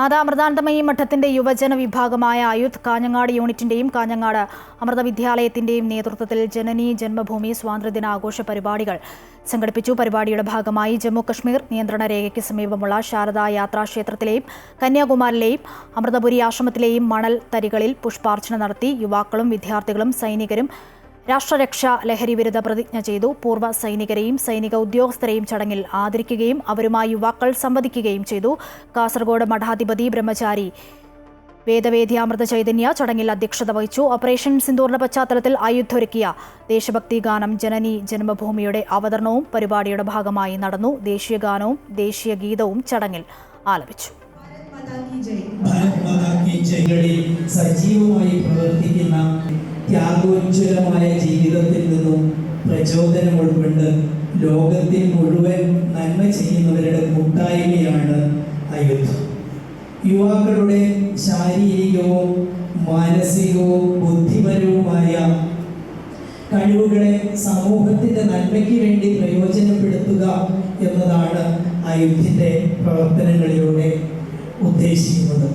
മാതാ അമൃതാനന്ദമയി മഠത്തിന്റെ യുവജന വിഭാഗമായ അയുത് കാഞ്ഞങ്ങാട് യൂണിറ്റിന്റെയും കാഞ്ഞങ്ങാട് അമൃത വിദ്യാലയത്തിന്റെയും നേതൃത്വത്തിൽ ജനനി ജന്മഭൂമി സ്വാതന്ത്ര്യദിന ആഘോഷ പരിപാടികൾ സംഘടിപ്പിച്ചു. പരിപാടിയുടെ ഭാഗമായി ജമ്മു കശ്മീർ നിയന്ത്രണ രേഖയ്ക്ക് സമീപമുള്ള ശാരദാ യാത്രാക്ഷേത്രത്തിലെയും കന്യാകുമാരിലെയും അമൃതപുരി ആശ്രമത്തിലെയും മണൽ തരികളിൽ പുഷ്പാർച്ചന നടത്തി. യുവാക്കളും വിദ്യാർത്ഥികളും സൈനികരും രാഷ്ട്രരക്ഷ ലഹരി വിരുദ്ധ പ്രതിജ്ഞ ചെയ്തു. പൂർവ സൈനികരെയും സൈനിക ഉദ്യോഗസ്ഥരെയും ചടങ്ങിൽ ആദരിക്കുകയും അവരുമായി യുവാക്കൾ സംവദിക്കുകയും ചെയ്തു. കാസർഗോഡ് മഠാധിപതി ബ്രഹ്മചാരി വേദവേദ്യാമൃത ചൈതന്യ ചടങ്ങിൽ അധ്യക്ഷത വഹിച്ചു. ഓപ്പറേഷൻ സിന്ദൂറിന്റെ പശ്ചാത്തലത്തിൽ ആയുധൊരുക്കിയ ദേശഭക്തി ഗാനം ജനനി ജന്മഭൂമിയുടെ അവതരണവും പരിപാടിയുടെ ഭാഗമായി നടന്നു. ദേശീയ ഗാനവും ദേശീയ ഗീതവും ചടങ്ങിൽ ആലപിച്ചു. സജീവമായി പ്രവർത്തിക്കുന്ന ത്യാഗോജ്വലമായ ജീവിതത്തിൽ നിന്നും പ്രചോദനം ഉൾക്കൊണ്ട് ലോകത്തിൽ മുഴുവൻ നന്മ ചെയ്യുന്നവരുടെ കൂട്ടായ്മയാണ് അയുദ്ധ. യുവാക്കളുടെ ശാരീരികവും മാനസികവും ബുദ്ധിപരവുമായ കഴിവുകളെ സമൂഹത്തിന്റെ നന്മയ്ക്ക് വേണ്ടി പ്രയോജനപ്പെടുത്തുക എന്നതാണ് അയുദ്ധിന്റെ പ്രവർത്തനങ്ങളിലൂടെ ഉദ്ദേശിക്കുന്നത്.